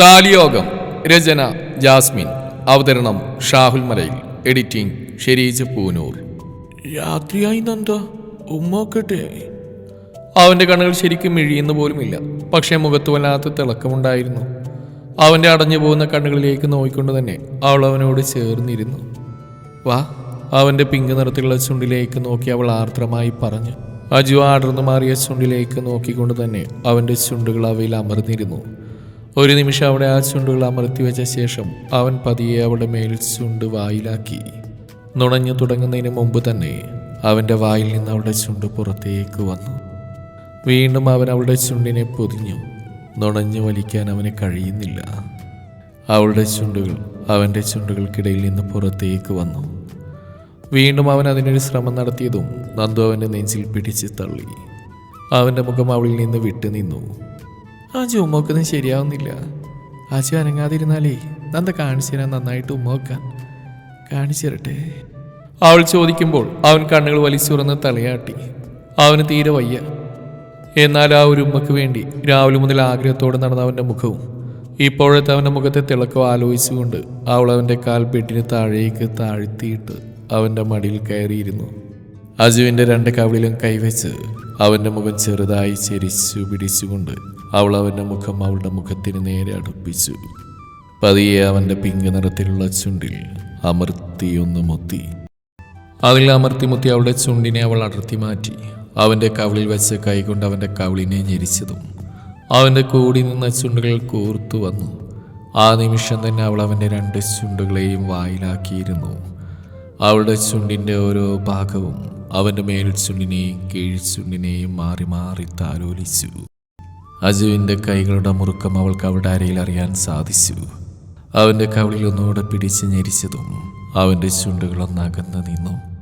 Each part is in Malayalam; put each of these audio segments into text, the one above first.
താലിയോഗം രചന ജാസ്മിൻ. അവതരണം ഷാഹുൽ മലയിൽ. എഡിറ്റിംഗ് ഷെരീജ് പൂനൂർ. രാത്രിയായി നന്ദ ഉമ്മക്കട്ടെ അവന്റെ കണ്ണുകൾ ശരിക്കും മിഴിയുന്ന പോലുമില്ല. പക്ഷേ മുഖത്ത് വല്ലാത്ത തിളക്കമുണ്ടായിരുന്നു. അവന്റെ അടഞ്ഞു പോകുന്ന കണ്ണുകളിലേക്ക് നോക്കിക്കൊണ്ട് തന്നെ അവൾ അവനോട് ചേർന്നിരുന്നു. വാ അവന്റെ പിങ്ക് നിറത്തിലുള്ള ചുണ്ടിലേക്ക് നോക്കി അവൾ ആർദ്രമായി പറഞ്ഞു. അജു ആടർന്നു മാറിയ ചുണ്ടിലേക്ക് നോക്കിക്കൊണ്ട് തന്നെ അവന്റെ ചുണ്ടുകൾ അവയിൽ അമർന്നിരുന്നു. ഒരു നിമിഷം അവിടെ ആ ചുണ്ടുകൾ അമർത്തി വെച്ച ശേഷം അവൻ പതിയെ അവളുടെ മേൽ ചുണ്ട് വായിലാക്കി. നുണഞ്ഞു തുടങ്ങുന്നതിന് മുമ്പ് തന്നെ അവന്റെ വായിൽ നിന്ന് അവളുടെ ചുണ്ട് പുറത്തേക്ക് വന്നു. വീണ്ടും അവൻ അവളുടെ ചുണ്ടിനെ പൊതിഞ്ഞു. നുണഞ്ഞു വലിക്കാൻ അവന് കഴിയുന്നില്ല. അവളുടെ ചുണ്ടുകൾ അവന്റെ ചുണ്ടുകൾക്കിടയിൽ നിന്ന് പുറത്തേക്ക് വന്നു. വീണ്ടും അവൻ അതിനൊരു ശ്രമം നടത്തിയതും നന്ദു അവന്റെ നെഞ്ചിൽ പിടിച്ച് തള്ളി. അവന്റെ മുഖം അവളിൽ നിന്ന് വിട്ടു നിന്നു ഉമ്മക്കൊന്നും ശരിയാവുന്നില്ല. ആച്ചു അനങ്ങാതിരുന്നാലേ നന്ദ കാണിച്ചു തരാൻ നന്നായിട്ട് ഉമ്മോക്കാൻ കാണിച്ചു തരട്ടെ. അവൾ ചോദിക്കുമ്പോൾ അവൻ കണ്ണുകൾ വലിച്ചുറന്ന് തലയാട്ടി. അവന് തീരെ വയ്യ. എന്നാൽ ആ ഒരു ഉമ്മക്ക് വേണ്ടി രാവിലെ മുതൽ ആഗ്രഹത്തോടെ നടന്ന അവന്റെ മുഖവും ഇപ്പോഴത്തെ അവന്റെ മുഖത്തെ തിളക്കം ആലോചിച്ചുകൊണ്ട് അവൾ അവന്റെ കാൽ ബെഡിന് താഴേക്ക് താഴ്ത്തിയിട്ട് അവന്റെ മടിയിൽ കയറിയിരുന്നു. അജുവിന്റെ രണ്ട് കവിളിലും കൈവച്ച് അവന്റെ മുഖം ചെറുതായി ചെരിച്ചു പിടിച്ചുകൊണ്ട് അവൾ അവന്റെ മുഖം അവളുടെ മുഖത്തിന് നേരെ അടുപ്പിച്ചു. പതിയെ അവന്റെ പിങ്ക് നിറത്തിലുള്ള ചുണ്ടിൽ അമർത്തിയൊന്ന് മുത്തി. അതിൽ അമർത്തി മുത്തി അവളുടെ ചുണ്ടിനെ അവൾ അടർത്തി മാറ്റി. അവന്റെ കവിളിൽ വെച്ച് കൈകൊണ്ട് അവന്റെ കവിളിനെ ഞെരിച്ചതും അവന്റെ കൂടി നിന്ന ചുണ്ടുകൾ കൂർത്തു വന്നു. ആ നിമിഷം തന്നെ അവൾ അവന്റെ രണ്ട് ചുണ്ടുകളെയും വായിലാക്കിയിരുന്നു. അവളുടെ ചുണ്ടിന്റെ ഓരോ ഭാഗവും അവന്റെ മേൽ ചുണ്ടിനെയും കീഴ്ചുണ്ടിനെയും മാറി മാറി താലോലിച്ചു. അജുവിന്റെ കൈകളുടെ മുറുക്കം അവൾക്ക് അവളുടെ അരയിൽ അറിയാൻ സാധിച്ചു. അവന്റെ കവിളിൽ ഒന്നുകൂടെ പിടിച്ച് ഞെരിച്ചതും അവന്റെ ചുണ്ടുകളൊന്നകന്ന് നിന്നു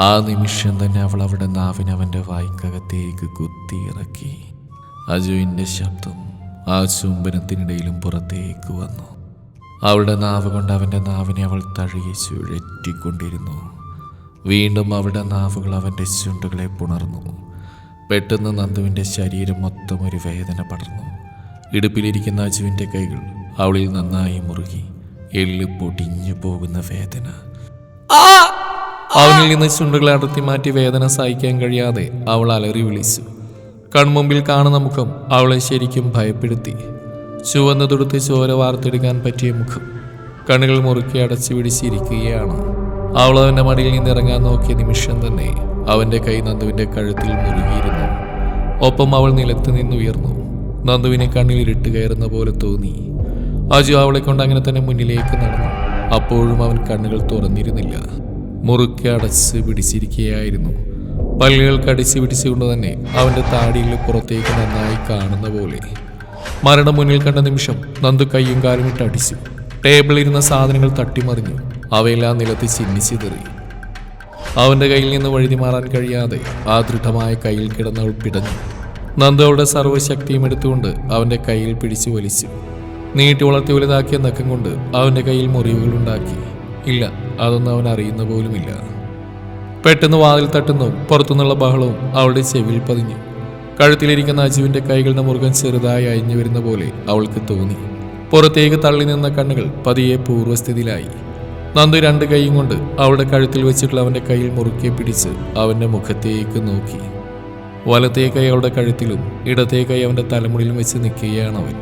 ആ നിമിഷം തന്നെ അവൾ അവിടെ നാവിന് അവന്റെ വായ്ക്കകത്തേക്ക് കുത്തിയിറക്കി. അജുവിന്റെ ശബ്ദം ആ ചുംബനത്തിനിടയിലും പുറത്തേക്ക് വന്നു. അവളുടെ നാവ് കൊണ്ട് അവന്റെ നാവിനെ അവൾ തഴുകി ചുഴറ്റിക്കൊണ്ടിരുന്നു. വീണ്ടും അവളുടെ നാവുകൾ അവന്റെ ചുണ്ടുകളെ പുണർന്നു. പെട്ടെന്ന് നന്ദുവിന്റെ ശരീരം മൊത്തം ഒരു വേദന പടർന്നു. ഇടുപ്പിലിരിക്കുന്ന അജുവിന്റെ കൈകൾ അവളിൽ നന്നായി മുറുകി എല്ല് പൊടിഞ്ഞു പോകുന്ന വേദന. അവനിൽ നിന്ന് ചുണ്ടുകൾ അടർത്തി മാറ്റി വേദന സഹിക്കാൻ കഴിയാതെ അവൾ അലറി വിളിച്ചു. കൺമുമ്പിൽ കാണുന്ന മുഖം അവളെ ശരിക്കും ഭയപ്പെടുത്തി. ചുവന്ന് തൊടുത്ത് ചോര വാർത്തെടുക്കാൻ പറ്റിയ മുഖം കണ്ണുകൾ മുറുക്കി അടച്ചു പിടിച്ചിരിക്കുകയാണ്. അവൾ അവന്റെ മടിയിൽ നിന്ന് ഇറങ്ങാൻ നോക്കിയ നിമിഷം തന്നെ അവന്റെ കൈ നന്ദുവിന്റെ കഴുത്തിൽ മുറുകിയിരുന്നു. ഒപ്പം അവൾ നിലത്ത് നിന്നുയർന്നു നന്ദുവിനെ കണ്ണിൽ കയറുന്ന പോലെ തോന്നി. അജു അവളെ കൊണ്ട് അങ്ങനെ തന്നെ മുന്നിലേക്ക് നടന്നു. അപ്പോഴും അവൻ കണ്ണുകൾ തുറന്നിരുന്നില്ല. മുറുക്കി അടച്ച് പിടിച്ചിരിക്കുകയായിരുന്നു. പല്ലുകൾ കടിച്ചു പിടിച്ചുകൊണ്ട് തന്നെ അവന്റെ താടിയിൽ പുറത്തേക്ക് നന്നായി കാണുന്ന പോലെ. മരണം മുന്നിൽ കണ്ട നിമിഷം നന്ദു കൈയും കാലും ഇട്ട് അടിച്ചു. ടേബിളിൽ ഇരുന്ന സാധനങ്ങൾ തട്ടിമറിഞ്ഞു. അവയെല്ലാം നിലത്ത് ചിന്നിച്ചിതറി അവന്റെ കയ്യിൽ നിന്ന് വഴുതി മാറാൻ കഴിയാതെ ആ ദൃഢമായ കയ്യിൽ കിടന്നവൾ പിടഞ്ഞു. നന്ദയുടെ സർവശക്തിയും എടുത്തുകൊണ്ട് അവന്റെ കയ്യിൽ പിടിച്ചു വലിച്ചു. നീട്ടി വളർത്തി വലുതാക്കിയ നഖം കൊണ്ട് അവന്റെ കയ്യിൽ മുറിവുകളുണ്ടാക്കി ഇല്ല അതൊന്നും അവൻ അറിയുന്ന പോലുമില്ല. പെട്ടെന്ന് വാതിൽ തട്ടുന്നു പുറത്തുനിന്നുള്ള ബഹളവും അവളുടെ ചെവിയിൽ പതിഞ്ഞു. കഴുത്തിലിരിക്കുന്ന അജുവിന്റെ കൈകളുടെ മുറുകൻ ചെറുതായി അയഞ്ഞു വരുന്ന പോലെ അവൾക്ക് തോന്നി. പുറത്തേക്ക് തള്ളി നിന്ന കണ്ണുകൾ പതിയെ പൂർവസ്ഥിതിയിലായി. നന്ദു രണ്ട് കൈയും കൊണ്ട് അവളുടെ കഴുത്തിൽ വെച്ചിട്ടുള്ള അവന്റെ കയ്യിൽ മുറുക്കി പിടിച്ച് അവന്റെ മുഖത്തേക്ക് നോക്കി. വലത്തേ കൈ അവളുടെ കഴുത്തിലും ഇടത്തേ കൈ അവന്റെ തലമുടിയിലും വെച്ച് നിൽക്കുകയാണ് അവൻ.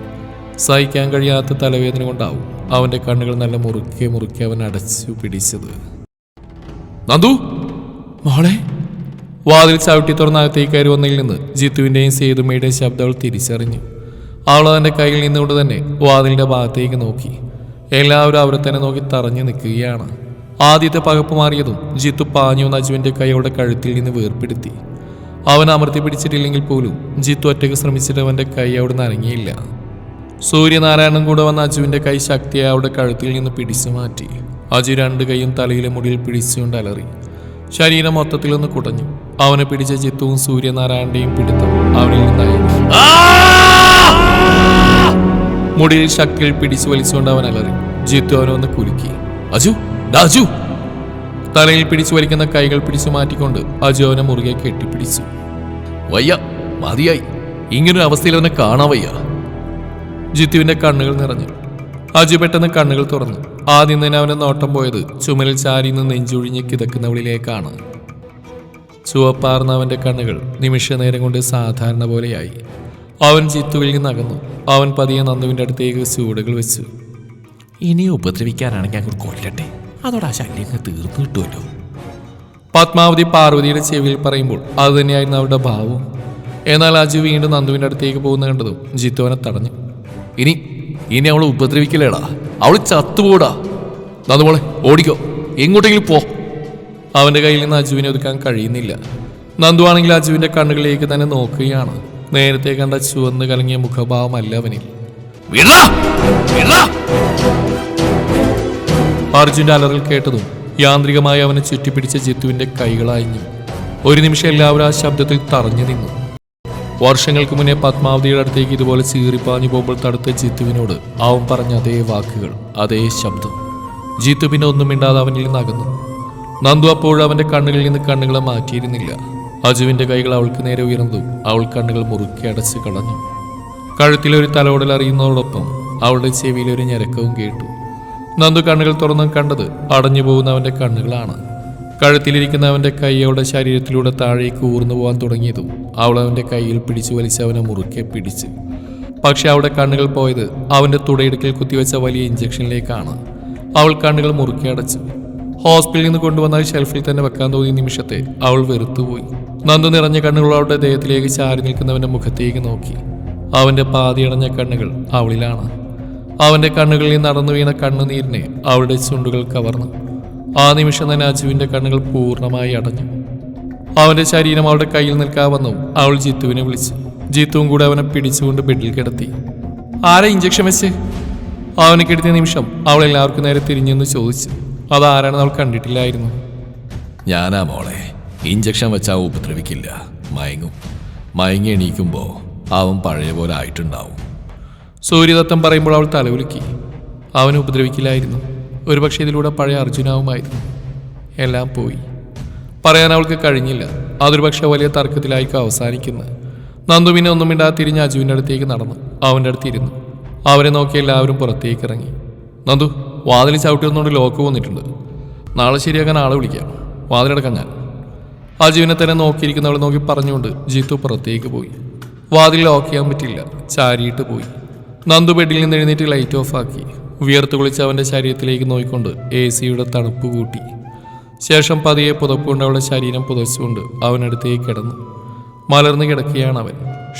സഹിക്കാൻ കഴിയാത്ത തലവേദന കൊണ്ടാവും അവന്റെ കണ്ണുകൾ നല്ല മുറുക്കെ മുറുക്കി അവൻ അടച്ചു പിടിച്ചത്. നന്ദു! മോളെ! വാതിൽ ചവിട്ടി തുറന്ന അകത്തേക്ക് കയറി വന്നതിൽ നിന്ന് ജിത്തുവിന്റെയും സേതുമ്മയുടെയും ശബ്ദം അവൾ തിരിച്ചറിഞ്ഞു. അവൾ അവന്റെ കയ്യിൽ നിന്നുകൊണ്ട് തന്നെ വാതിലിന്റെ ഭാഗത്തേക്ക് നോക്കി. എല്ലാവരും അവരെ തന്നെ നോക്കി തറഞ്ഞു നിൽക്കുകയാണ്. ആദ്യത്തെ പകപ്പ് മാറിയതും ജിത്തു പാഞ്ഞു നജുവിന്റെ കൈ അവളുടെ കഴുത്തിൽ നിന്ന് വേർപ്പെടുത്തി അവൻ അമർത്തി പിടിച്ചിട്ടില്ലെങ്കിൽ പോലും ജിത്തു ഒറ്റയ്ക്ക് ശ്രമിച്ചിട്ട് അവന്റെ കൈ അവിടെ നിന്ന് അനങ്ങിയില്ല. സൂര്യനാരായണൻ കൂടെ വന്ന അജുവിന്റെ കൈ ശക്തിയായി അവിടെ കഴുത്തിൽ നിന്ന് പിടിച്ചു മാറ്റി. അജു രണ്ട് കൈയും തലയിലെ മുടിയിൽ പിടിച്ചുകൊണ്ട് അലറി. ശരീരം മൊത്തത്തിലൊന്ന് കുടഞ്ഞു. അവനെ പിടിച്ച ചിത്തവും സൂര്യനാരായണന്റെയും പിടുത്തം അവനിൽ നിന്നായി. മുടിയിൽ ശക്തിയിൽ പിടിച്ചു വലിച്ചുകൊണ്ട് അവൻ അലറി ജിത്തു അവനൊന്ന് കുലുക്കി. അജു അജു. തലയിൽ പിടിച്ചു വലിക്കുന്ന കൈകൾ പിടിച്ചു മാറ്റിക്കൊണ്ട് അജു അവനെ മുറുകെ കെട്ടിപ്പിടിച്ചു. വയ്യ മതിയായി. ഇങ്ങനൊരു അവസ്ഥയിൽ അവനെ കാണാൻ വയ്യ. ജിത്തുവിന്റെ കണ്ണുകൾ നിറഞ്ഞു. അജു പെട്ടെന്ന് കണ്ണുകൾ തുറന്നു. ആദ്യം തന്നെ അവനെ നോട്ടം പോയത് ചുമലിൽ ചാരി നിന്ന് നെഞ്ചൊഴിഞ്ഞ് കിതക്കുന്നവളിലേക്കാണ് ചുവപ്പാർന്ന അവന്റെ കണ്ണുകൾ നിമിഷ നേരം കൊണ്ട് സാധാരണ പോലെയായി. അവൻ ജിത്തുവിൽ നിന്ന് അകന്നു. അവൻ പതിയെ നന്ദുവിന്റെ അടുത്തേക്ക് ചൂടുകൾ വെച്ചു. ഇനി ഉപദ്രവിക്കാനാണെങ്കിൽ അങ്ങോട്ട് കൊല്ലട്ടെ. അതോടെ ആ ശല്യം അങ്ങ് തീർന്നു കിട്ടുമല്ലോ. പത്മാവതി പാർവതിയുടെ ചെവിയിൽ പറയുമ്പോൾ അത് തന്നെയായിരുന്നു അവരുടെ ഭാവം. എന്നാൽ അജു വീണ്ടും നന്ദുവിന്റെ അടുത്തേക്ക് പോകുന്ന കണ്ടതും ജിത്തു അവനെ തടഞ്ഞു. ഇനി ഇനി അവൾ ഉപദ്രവിക്കില്ലേടാ? അവൾ ചത്തുപോടാ. നന്ദുമോളെ ഓടിക്കോ. എങ്ങോട്ടെങ്കിലും പോ. അവന്റെ കയ്യിൽ നിന്ന് അജുവിനെ ഒതുക്കാൻ കഴിയുന്നില്ല. നന്ദു ആണെങ്കിൽ അജുവിന്റെ കണ്ണുകളിലേക്ക് തന്നെ നോക്കുകയാണ്. നേരത്തെ കണ്ട ചുവന്ന് കലങ്ങിയ മുഖഭാവമല്ല അവനിൽ. അർജുന്റെ അലറൽ കേട്ടതും യാന്ത്രികമായി അവനെ ചുറ്റിപ്പിടിച്ച ജിത്തുവിന്റെ കൈകളായിഞ്ഞു ഒരു നിമിഷം എല്ലാവരും ആ ശബ്ദത്തിൽ തറഞ്ഞു നിന്നു. വർഷങ്ങൾക്ക് മുന്നേ പത്മാവതിയുടെ അടുത്തേക്ക് ഇതുപോലെ ചീറിപ്പാഞ്ഞു പോകുമ്പോൾ തടുത്ത ജിത്തുവിനോട് അവൻ പറഞ്ഞ അതേ വാക്കുകൾ അതേ ശബ്ദം. ജിത്തു പിന്നെ ഒന്നും മിണ്ടാതെ അവനിൽ നിന്ന് അകന്നു. നന്ദു അപ്പോഴും അവന്റെ കണ്ണുകളിൽ നിന്ന് കണ്ണുകളെ മാറ്റിയിരുന്നില്ല. അജുവിന്റെ കൈകൾ അവൾക്ക് നേരെ ഉയർന്നു. അവൾ കണ്ണുകൾ മുറുക്കി അടച്ച് കളഞ്ഞു. കഴുത്തിലൊരു തലോടൽ അറിയുന്നതോടൊപ്പം അവളുടെ ചെവിയിൽ ഒരു ഞരക്കവും കേട്ടു. നന്ദു കണ്ണുകൾ തുറന്നും കണ്ടത് അടഞ്ഞു പോകുന്നവന്റെ കണ്ണുകളാണ്. കഴുത്തിലിരിക്കുന്നവന്റെ കൈ അവളുടെ ശരീരത്തിലൂടെ താഴേക്ക് ഊർന്നു പോകാൻ തുടങ്ങിയതും. അവൾ അവന്റെ കൈയിൽ പിടിച്ചു വലിച്ച് അവനെ മുറുക്കെ പിടിച്ച്. പക്ഷെ അവളുടെ കണ്ണുകൾ പോയത് അവന്റെ തുടയിടുക്കിൽ കുത്തിവെച്ച വലിയ ഇഞ്ചക്ഷനിലേക്കാണ്. അവൾ കണ്ണുകൾ മുറുക്കി അടച്ചു. ഹോസ്പിറ്റലിൽ നിന്ന് കൊണ്ടുവന്ന ഷെൽഫിൽ തന്നെ വെക്കാൻ തോന്നിയ നിമിഷത്തെ അവൾ വെറുത്തുപോയി. നന്ദു നിറഞ്ഞ കണ്ണുകൾ അവളുടെ ദേഹത്തിലേക്ക് ചാരി നിൽക്കുന്നവന്റെ മുഖത്തേക്ക് നോക്കി. അവന്റെ പാതിയടഞ്ഞ കണ്ണുകൾ അവളിലാണ്. അവന്റെ കണ്ണുകളിൽ നടന്നു വീണ കണ്ണുനീരിനെ അവളുടെ ചുണ്ടുകൾ കവർന്നു. ആ നിമിഷം തന്നെ അജുവിന്റെ കണ്ണുകൾ പൂർണമായി അടഞ്ഞു. അവന്റെ ശരീരം അവളുടെ കയ്യിൽ നിൽക്കാവന്നു അവൾ ജിത്തുവിനെ വിളിച്ചു. ജിത്തുവും കൂടെ അവനെ പിടിച്ചുകൊണ്ട് ബെഡിൽ കിടത്തി. ആരാ ഇഞ്ചക്ഷൻ വെച്ച്? അവനെ കിടത്തിയ നിമിഷം അവൾ എല്ലാവർക്കും നേരെ തിരിഞ്ഞെന്ന് ചോദിച്ചു. അതാരാണെന്ന് അവൾ കണ്ടിട്ടില്ലായിരുന്നു. ഞാനാ മോളെ. ഇഞ്ചക്ഷൻ വെച്ചാൽ ഉപദ്രവിക്കില്ല. മയങ്ങും. മയങ്ങി എണീക്കുമ്പോൾ അവൻ പഴയ പോലെ ആയിട്ടുണ്ടാവും. സൂര്യദത്തം പറയുമ്പോൾ അവൾ തലവുലുക്കി അവനെ ഉപദ്രവിക്കില്ലായിരുന്നു. ഒരുപക്ഷെ ഇതിലൂടെ പഴയ അർജുനാവുമായിരുന്നു. എല്ലാം പോയി. പറയാൻ അവൾക്ക് കഴിഞ്ഞില്ല. അതൊരു പക്ഷെ വലിയ തർക്കത്തിലായിരിക്കും അവസാനിക്കുന്നത്. നന്ദുവിനെ ഒന്നും ഇണ്ടാ തിരിഞ്ഞ് അജുവിന്റെ അടുത്തേക്ക് നടന്നു. അവന്റെ അടുത്തിരുന്നു അവരെ നോക്കി എല്ലാവരും പുറത്തേക്ക് ഇറങ്ങി. നന്ദു വാതിൽ ചവിട്ടുന്നതുകൊണ്ട് ലോക്ക് വന്നിട്ടുണ്ട്. നാളെ ശരിയാക്കാൻ ആളെ വിളിക്കാം. വാതിലടക്കാൻ ഞാൻ. ജീവനെ തന്നെ നോക്കിയിരിക്കുന്നവളെ നോക്കി പറഞ്ഞുകൊണ്ട് ജീത്തു പുറത്തേക്ക് പോയി. വാതിൽ ലോക്ക് ചെയ്യാൻ പറ്റില്ല ചാരിയിട്ട് പോയി. നന്ദു ബെഡിൽ നിന്ന് എഴുന്നേറ്റ് ലൈറ്റ് ഓഫ് ആക്കി. വിയർത്ത് കുളിച്ച് അവന്റെ ശരീരത്തിലേക്ക് നോക്കിക്കൊണ്ട് എ സിയുടെ തണുപ്പ് കൂട്ടി. ശേഷം പതിയെ പുതപ്പുകൊണ്ട് അവളുടെ ശരീരം പുതച്ചുകൊണ്ട് അവനടുത്തേക്ക് കിടന്നു. മലർന്നു കിടക്കുകയാണ് അവൻ.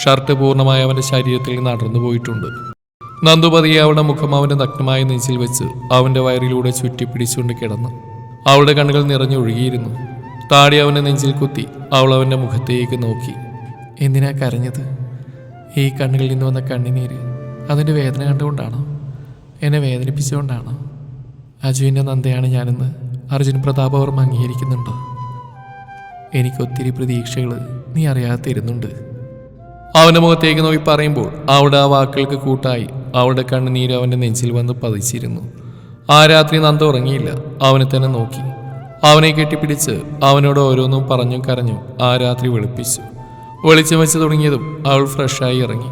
ഷർട്ട് പൂർണമായി അവന്റെ ശരീരത്തിൽ നടന്നു പോയിട്ടുണ്ട്. നന്ദു പതിയെ അവളുടെ മുഖം അവന്റെ നഗ്നമായ നെഞ്ചിൽ വെച്ച് അവന്റെ വയറിലൂടെ ചുറ്റിപ്പിടിച്ചുകൊണ്ട് കിടന്നു. അവളുടെ കണ്ണുകൾ നിറഞ്ഞൊഴുകിയിരുന്നു. താടി അവന്റെ നെഞ്ചിൽ കുത്തി അവൾ അവന്റെ മുഖത്തേക്ക് നോക്കി. എന്തിനാ കരഞ്ഞത്? ഈ കണ്ണുകളിൽ നിന്ന് വന്ന കണ്ണിനീര് അതിന്റെ വേദന കണ്ടുകൊണ്ടാണോ? എന്നെ വേദനിപ്പിച്ചുകൊണ്ടാണോ? അജുവിന്റെ നന്ദയാണ് ഞാനെന്ന് അർജുൻ പ്രതാപവർമ്മ അംഗീകരിക്കുന്നുണ്ടോ. എനിക്കൊത്തിരി പ്രതീക്ഷകൾ നീ അറിയാതെ തരുന്നുണ്ട്. അവന്റെ മുഖത്തേക്ക് നോക്കി പറയുമ്പോൾ അവിടെ ആ വാക്കുകൾക്ക് കൂട്ടായി അവളുടെ കണ്ണുനീര് അവന്റെ നെഞ്ചിൽ വന്ന് പതിച്ചിരുന്നു. ആ രാത്രി നന്ദ ഉറങ്ങിയില്ല. അവനെ തന്നെ നോക്കി. അവനെ കെട്ടിപ്പിടിച്ച് അവനോട് ഓരോന്നും പറഞ്ഞും കരഞ്ഞു ആ രാത്രി വെളുപ്പിച്ചു. വെളിച്ചം വെച്ച് തുടങ്ങിയതും അവൾ ഫ്രഷായി ഇറങ്ങി.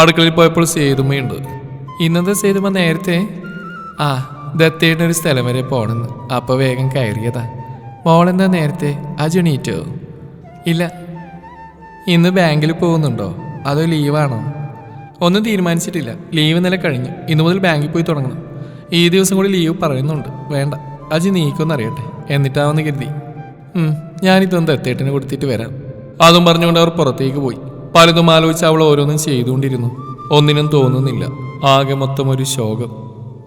അടുക്കളയിൽ പോയപ്പോൾ സേതുമ്മയുണ്ട്. ഇന്നത്തെ സേതുമ്മ നേരത്തെ? ആ ദത്തേയുടെ ഒരു സ്ഥലം വരെ പോണെന്ന്. അപ്പോൾ വേഗം കയറിയതാ. മോളെന്താ നേരത്തെ? അജുണീറ്റോ ഇല്ല. ഇന്ന് ബാങ്കിൽ പോകുന്നുണ്ടോ? അതോ ലീവാണോ? ഒന്നും തീരുമാനിച്ചിട്ടില്ല. ലീവ് നില കഴിഞ്ഞു. ഇന്നു മുതൽ ബാങ്കിൽ പോയി തുടങ്ങണം. ഈ ദിവസം കൂടി ലീവ് പറയുന്നുണ്ട്. വേണ്ട. അജി നീക്കൊന്നറിയട്ടെ എന്നിട്ടാവെന്ന് കരുതി. ഞാനിതൊന്ന് ദത്തേട്ടിന് കൊടുത്തിട്ട് വരാം? അതും പറഞ്ഞുകൊണ്ട് അവർ പുറത്തേക്ക് പോയി. പലതും ആലോചിച്ച് അവൾ ഓരോന്നും ചെയ്തുകൊണ്ടിരുന്നു. ഒന്നിനും തോന്നുന്നില്ല. ആകെ മൊത്തം ഒരു ശോകം.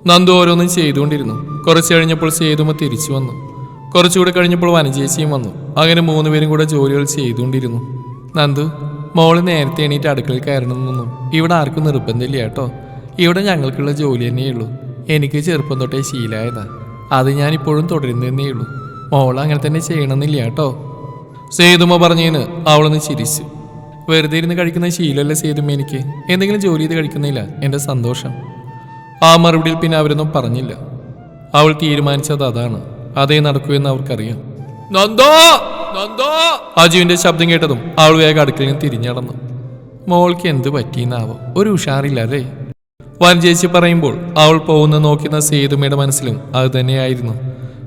നന്ദു ഓരോന്നും ചെയ്തുകൊണ്ടിരുന്നു. കുറച്ച് കഴിഞ്ഞപ്പോൾ സേതുമ തിരിച്ചു വന്നു. കുറച്ചുകൂടെ കഴിഞ്ഞപ്പോൾ വനജേച്ചിയും വന്നു. അങ്ങനെ മൂന്നുപേരും കൂടെ ജോലികൾ ചെയ്തുകൊണ്ടിരുന്നു. നന്ദു മോൾ നേരത്തെ എണീറ്റ് അടുക്കളയിൽ കയറണമെന്നൊന്നും ഇവിടെ ആർക്കും നിർബന്ധമില്ല കേട്ടോ. ഇവിടെ ഞങ്ങൾക്കുള്ള ജോലി തന്നെയുള്ളൂ എനിക്ക് ചെറുപ്പം തൊട്ടേ ശീലമായതാ. അത് ഞാൻ ഇപ്പോഴും തുടരുന്നതന്നേ ഉള്ളൂ. മോൾ അങ്ങനെ തന്നെ ചെയ്യണമെന്നില്ല കേട്ടോ. സേതുമ പറഞ്ഞതിന് അവളൊന്ന് ചിരിച്ചു. വെറുതെ ഇരുന്ന് കഴിക്കുന്ന ശീലമല്ല സേതുമ എനിക്ക്? എന്തെങ്കിലും ജോലി ചെയ്ത് കഴിക്കുന്നില്ല. എന്റെ സന്തോഷം. ആ മറുപടിയിൽ പിന്നെ അവരൊന്നും പറഞ്ഞില്ല. അവൾ തീരുമാനിച്ചത് അതാണ്. അതേ നടക്കൂ എന്ന് അവർക്കറിയാം. നന്ദോ! അജുവിന്റെ ശബ്ദം കേട്ടതും ആൾ വേഗം അടുക്കളയിൽ നിന്ന് തിരിഞ്ഞടന്നു മോൾക്ക് എന്ത് പറ്റിയെന്നാവോ? ഒരു ഉഷാറില്ല അല്ലേ വൻ ചേച്ചി പറയുമ്പോൾ അവൾ പോകുന്ന നോക്കുന്ന സേതുമയുടെ മനസ്സിലും അത് തന്നെയായിരുന്നു.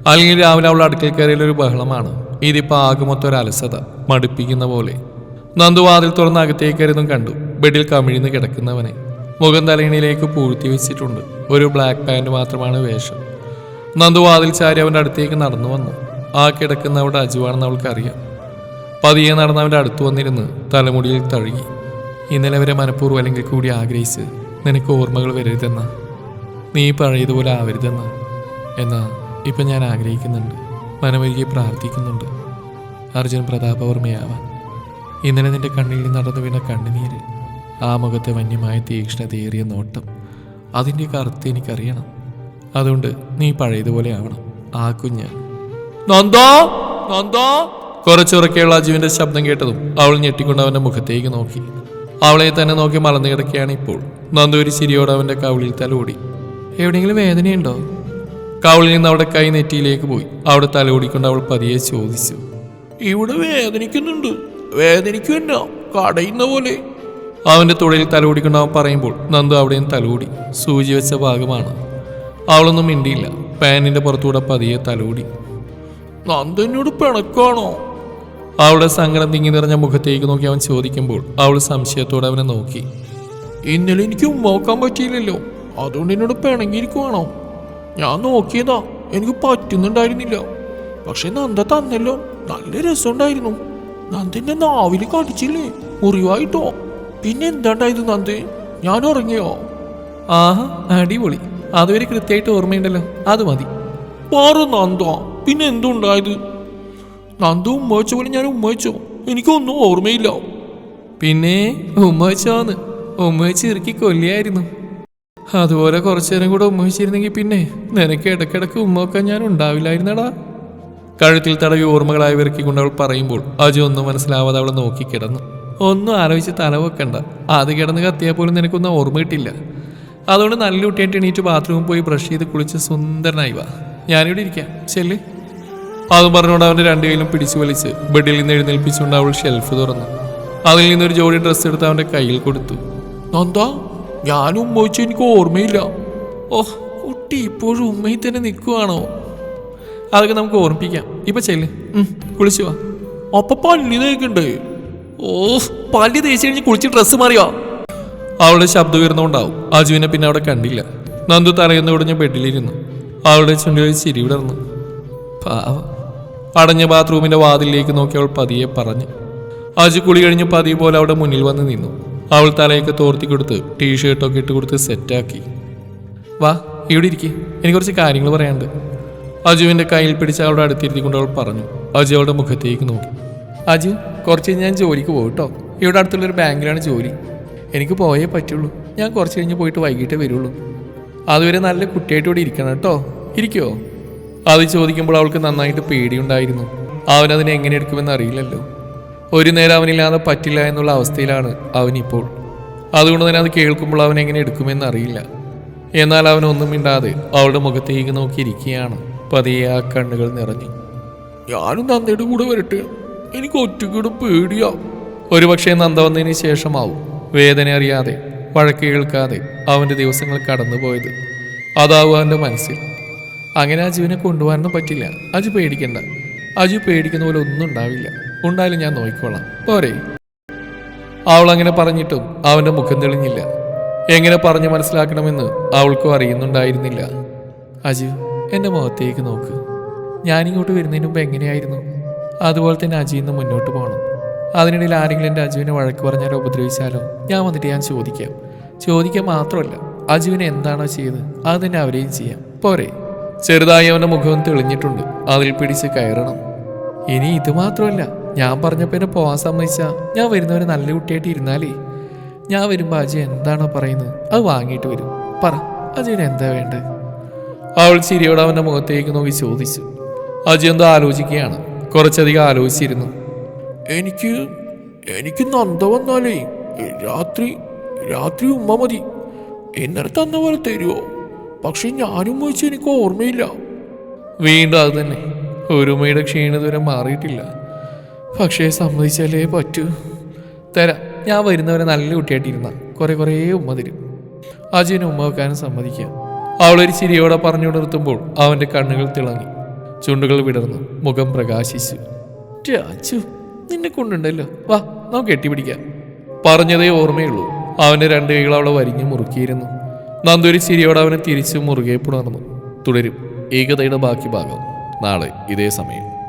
അല്ലെങ്കിൽ രാവിലെ അവൾ കയറിയുള്ള ഒരു ബഹളമാണ്. ഇതിപ്പോ ആകെ മൊത്തം ഒരു അലസത മടുപ്പിക്കുന്ന പോലെ. നന്ദു വാതിൽ തുറന്ന് അകത്തേക്ക് കയറുന്നതും കണ്ടു. ബെഡിൽ കമിഴ്ന്ന് കിടക്കുന്നവനെ. മുഖം തലയിണിയിലേക്ക് പൂഴ്ത്തി വെച്ചിട്ടുണ്ട്. ഒരു ബ്ലാക്ക് പാന്റ് മാത്രമാണ് വേഷം. നന്ദു വാതിൽ ചാരി അവന്റെ അടുത്തേക്ക് നടന്നു വന്നു. ആ കിടക്കുന്ന അവിടെ അജുവാണെന്ന് അവൾക്കറിയാം. പതിയെ നടന്ന് അവന്റെ അടുത്ത് വന്നിരുന്ന് തലമുടിയിൽ തഴുകി. ഇന്നലെ വരെ മനഃപൂർവം അല്ലെങ്കിൽ കൂടി ആഗ്രഹിച്ച് നിനക്ക് ഓർമ്മകൾ വരരുതെന്ന. നീ പഴയതുപോലെ ആവരുതെന്ന. എന്നാ ഇപ്പം ഞാൻ ആഗ്രഹിക്കുന്നുണ്ട്. മനമൊരുക്കി പ്രാർത്ഥിക്കുന്നുണ്ട്. അർജുൻ പ്രതാപവർമ്മയാവാൻ ഇന്നലെ നിന്റെ കണ്ണിൽ നടന്നു വീണ കണ്ണുനീര് ആ മുഖത്തെ വന്യമായ തീക്ഷ്ണതയേറിയ നോട്ടം അതിന്റെ കറുത്ത് എനിക്കറിയണം. അതുകൊണ്ട് നീ പഴയതുപോലെ ആവണം. ആ കുഞ്ഞ് നന്ദോ നന്ദോ കുറച്ചുറക്കെയുള്ള അജുവിന്റെ ശബ്ദം കേട്ടതും അവൾ ഞെട്ടിക്കൊണ്ട് അവന്റെ മുഖത്തേക്ക് നോക്കി. അവളെ തന്നെ നോക്കി മലന്നു കിടക്കുകയാണ് ഇപ്പോൾ. നന്ദു ഒരു ചിരിയോടെ അവന്റെ കവിളിൽ തലോടി എവിടെയെങ്കിലും വേദനയുണ്ടോ? കവിളിൽ നിന്ന് അവിടെ കൈ നെറ്റിയിലേക്ക് പോയി. അവിടെ തലോടിക്കൊണ്ട് അവൾ പതിയെ ചോദിച്ചു. ഇവിടെ വേദനിക്കുന്നുണ്ട്. വേദനിക്കുന്നോ കടയുന്ന പോലെ. അവന്റെ തുടയിൽ തലോടിക്കൊണ്ട് അവൻ പറയുമ്പോൾ നന്ദു അവിടെയും തലോടി സൂചി വെച്ച ഭാഗമാണ്. അവളൊന്നും മിണ്ടിയില്ല. പാനിന്റെ പുറത്തൂടെ പതിയെ തലോടി നന്ദനോട് പിണക്കാണോ അവളുടെ സങ്കടം തിങ്ങി നിറഞ്ഞ മുഖത്തേക്ക് നോക്കി അവൻ ചോദിക്കുമ്പോൾ അവൾ സംശയത്തോടെ അവനെ നോക്കി. ഇന്നലെ എനിക്ക് ഉമ്മാക്കാൻ പറ്റിയില്ലല്ലോ. അതുകൊണ്ട് എന്നോട് പിണങ്ങിയിരിക്കുവാണോ? ഞാൻ നോക്കിയതാ എനിക്ക് പറ്റുന്നുണ്ടായിരുന്നില്ല. പക്ഷെ നന്ദ തന്നല്ലോ. നല്ല രസമുണ്ടായിരുന്നു. നന്ദിന്റെ നാവിൽ കടിച്ചില്ലേ? മുറിവായിട്ടോ? പിന്നെ എന്താണ്ടായത് നന്ദേ? ഞാൻ ഉറങ്ങിയോ? ആഹാ അടിപൊളി. അതുവരെ കൃത്യമായിട്ട് ഓർമ്മയുണ്ടല്ലോ. അത് മതി. പാറു നന്ദ. പിന്നെ എന്തുണ്ടായത്? നന്ദു ഉമ്മ പോലെ ഞാൻ ഉമ്മ വെച്ചോ എനിക്കൊന്നും ഓർമ്മയില്ല. പിന്നെ ഉമ്മ വെച്ചോന്ന് ഇറക്കി കൊല്ലിയായിരുന്നു. അതുപോലെ കുറച്ചു നേരം കൂടെ ഉമ്മവച്ചിരുന്നെങ്കിൽ പിന്നെ നിനക്ക് ഇടക്കിടക്ക് ഉമ്മ വെക്കാൻ ഞാൻ ഉണ്ടാവില്ലായിരുന്നടാ. കഴുത്തിൽ തടവി ഓർമ്മകളായി വിറക്കിക്കൊണ്ട് അവൾ പറയുമ്പോൾ അജു ഒന്നും മനസ്സിലാവാതെ അവളെ നോക്കി കിടന്നു. ഒന്നും ആലോചിച്ച് തലവെക്കണ്ട അത് കിടന്ന് കത്തിയാൽ പോലും നിനക്കൊന്നും ഓർമ്മ കിട്ടില്ല അതുകൊണ്ട് നല്ല കുട്ടിയായിട്ട് എണീറ്റ് ബാത്റൂമിൽ പോയി ബ്രഷ് ചെയ്ത് കുളിച്ച് സുന്ദരനായി വാ. ഞാനിവിടെ ഇരിക്കാം. ചെല്ല്. അതും പറഞ്ഞുകൊണ്ട് അവന്റെ രണ്ട് കൈയിലും പിടിച്ചു വലിച്ച് ബെഡിൽ നിന്ന് എഴുന്നേൽപ്പിച്ചുകൊണ്ട് അവൾ ഷെൽഫ് തുറന്നു. അതിൽ നിന്നൊരു ജോഡി ഡ്രസ്സ് എടുത്ത് അവന്റെ കയ്യിൽ കൊടുത്തു. നന്ദാ ഞാനും ഉമ്മ വെച്ച് എനിക്ക് ഓർമ്മയില്ല. ഓഹ് കുട്ടി ഇപ്പോഴും ഉമ്മയിൽ തന്നെ നിൽക്കുവാണോ? അതൊക്കെ നമുക്ക് ഓർമ്മിപ്പിക്കാം. ഇപ്പൊ ചെല്ല്. കുളിച്ചു വാ. അപ്പൊ പല്ലി തേക്കണ്ടേ? ഓ പല്ലി തേച്ച് കഴിഞ്ഞ് കുളിച്ച് ഡ്രസ്സ് മാറിയോ? അവളുടെ ശബ്ദം ഉയർന്നുകൊണ്ടാവും. അജുവിനെ പിന്നെ അവിടെ കണ്ടില്ല. നന്ദു തലയെന്ന് ഒടിഞ്ഞ ബെഡിലിരുന്നു. അവളുടെ ചുണ്ടിൽ ചിരി വിടർന്നു. പാവം അടഞ്ഞ ബാത്റൂമിന്റെ വാതിലിലേക്ക് നോക്കി അവൾ പതിയെ പറഞ്ഞു അജു കുളി കഴിഞ്ഞ് പതിയെ പോലെ അവിടെ മുന്നിൽ വന്ന് നിന്നു. അവൾ തലയൊക്കെ തോർത്തി കൊടുത്ത് ടീഷർട്ടൊക്കെ ഇട്ട് കൊടുത്ത് സെറ്റാക്കി വാ ഇവിടെ ഇരിക്കേ. എനിക്ക് കുറച്ച് കാര്യങ്ങൾ പറയാനുണ്ട്. അജുവിന്റെ കയ്യിൽ പിടിച്ച് അവളുടെ അടുത്തിരുത്തിക്കൊണ്ട് അവൾ പറഞ്ഞു. അജു അവളുടെ മുഖത്തേക്ക് നോക്കി. അജു കുറച്ച് കഴിഞ്ഞ് ഞാൻ ജോലിക്ക് പോകും കേട്ടോ ഇവിടെ അടുത്തുള്ളൊരു ബാങ്കിലാണ് ജോലി. എനിക്ക് പോയേ പറ്റുള്ളൂ. ഞാൻ കുറച്ച് കഴിഞ്ഞ് പോയിട്ട് വൈകിട്ടേ വരുള്ളൂ. അതുവരെ നല്ല കുട്ടിയായിട്ട് ഇവിടെ ഇരിക്കണം കേട്ടോ ഇരിക്കുമോ അത് ചോദിക്കുമ്പോൾ അവൾക്ക് നന്നായിട്ട് പേടിയുണ്ടായിരുന്നു. അവനതിനെ എങ്ങനെ എടുക്കുമെന്ന് അറിയില്ലല്ലോ. ഒരു നേരം അവനില്ലാതെ പറ്റില്ല എന്നുള്ള അവസ്ഥയിലാണ് അവനിപ്പോൾ അതുകൊണ്ട് തന്നെ അത് കേൾക്കുമ്പോൾ അവൻ എങ്ങനെ എടുക്കുമെന്ന് അറിയില്ല. എന്നാൽ അവൻ ഒന്നും മിണ്ടാതെ അവളുടെ മുഖത്തേക്ക് നോക്കിയിരിക്കുകയാണ്. പതിയെ ആ കണ്ണുകൾ നിറഞ്ഞു. ഞാനും നന്ദയുടെ കൂടെ വരട്ടെ. എനിക്ക് ഒറ്റക്കൂടെ പേടിയാ. ഒരു പക്ഷേ നന്ദ വന്നതിന് ശേഷമാവും. വേദന അറിയാതെ വഴക്ക് കേൾക്കാതെ അവന്റെ ദിവസങ്ങൾ കടന്നുപോയത്. അതാവും അവന്റെ മനസ്സിൽ. അങ്ങനെ അജുവിനെ കൊണ്ടുപോകാനൊന്നും പറ്റില്ല. അജു പേടിക്കണ്ട. അജു പേടിക്കുന്ന പോലെ ഒന്നും ഉണ്ടാവില്ല. ഉണ്ടായാലും ഞാൻ നോക്കിക്കോളാം. പോരെ. അവൾ അങ്ങനെ പറഞ്ഞിട്ടും അവന്റെ മുഖം തെളിഞ്ഞില്ല. എങ്ങനെ പറഞ്ഞു മനസ്സിലാക്കണമെന്ന് അവൾക്കും അറിയുന്നുണ്ടായിരുന്നില്ല. അജു എന്റെ മുഖത്തേക്ക് നോക്ക്. ഞാനിങ്ങോട്ട് വരുന്നതിന് മുമ്പ് എങ്ങനെയായിരുന്നു? അതുപോലെ തന്നെ അജു ഇന്ന് മുന്നോട്ട് പോകണം അതിനിടയിൽ ആരെങ്കിലും എന്റെ അജുവിനെ വഴക്ക് പറഞ്ഞാലോ ഉപദ്രവിച്ചാലോ? ഞാൻ വന്നിട്ട് ഞാൻ ചോദിക്കാം. ചോദിക്കാൻ മാത്രമല്ല അജുവിനെ എന്താണോ ചെയ്തത് അത് തന്നെ അവരെയും ചെയ്യാം. പോരെ. ചെറുതായി അവന്റെ മുഖം തെളിഞ്ഞിട്ടുണ്ട്. അതിൽ പിടിച്ച് കയറണം. ഇനി ഇത് മാത്രമല്ല ഞാൻ പറഞ്ഞപ്പോ എന്നെ പോവാൻ സമ്മതിച്ച ഞാൻ വരുന്നവരെ നല്ല കുട്ടിയായിട്ട് ഇരുന്നാലേ. ഞാൻ വരുമ്പോൾ അജയ് എന്താണോ പറയുന്നത് അത് വാങ്ങിയിട്ട് വരും. പറ അജയന് എന്താ വേണ്ടത് അവൾ ചിരിയോടെ അവന്റെ മുഖത്തേക്ക് നോക്കി ചോദിച്ചു. അജി എന്തോ ആലോചിക്കുകയാണ്. കുറച്ചധികം ആലോചിച്ചിരുന്നു. എനിക്ക് എനിക്ക് നന്ദ വന്നാലേ രാത്രി രാത്രി ഉമ്മ മതി. എന്നിടത്ത് തന്ന പോലെ തരുമോ പക്ഷെ ഞാനും വെച്ച് എനിക്ക് ഓർമ്മയില്ല. വീണ്ടും അത് തന്നെ. ഒരുമയുടെ ക്ഷീണതുവരെ മാറിയിട്ടില്ല. പക്ഷേ സമ്മതിച്ചാലേ പറ്റൂ. തരാം ഞാൻ വരുന്നവരെ നല്ല കുട്ടിയായിട്ടിരുന്ന. കുറെ കുറേ ഉമ്മ തരും. അജയന് ഉമ്മ വെക്കാനും സമ്മതിക്കാം. അവളൊരു ചിരിയോടെ പറഞ്ഞു നിർത്തുമ്പോൾ അവന്റെ കണ്ണുകൾ തിളങ്ങി. ചുണ്ടുകൾ വിടർന്നു. മുഖം പ്രകാശിച്ചു. രാജു നിന്നെ കൊണ്ടുണ്ടല്ലോ. വാ നമുക്ക് കെട്ടിപ്പിടിക്കാം. പറഞ്ഞതേ ഓർമ്മയുള്ളൂ. അവന്റെ രണ്ട് കൈകൾ അവളെ വരിഞ്ഞു മുറുക്കിയിരുന്നു. നന്ദൊരു ചിരിയോടെ അവനെ തിരിച്ചു മുറുകെ പുണർന്നു. തുടരും ഏകതയുടെ ബാക്കി ഭാഗം നാളെ ഇതേ സമയം.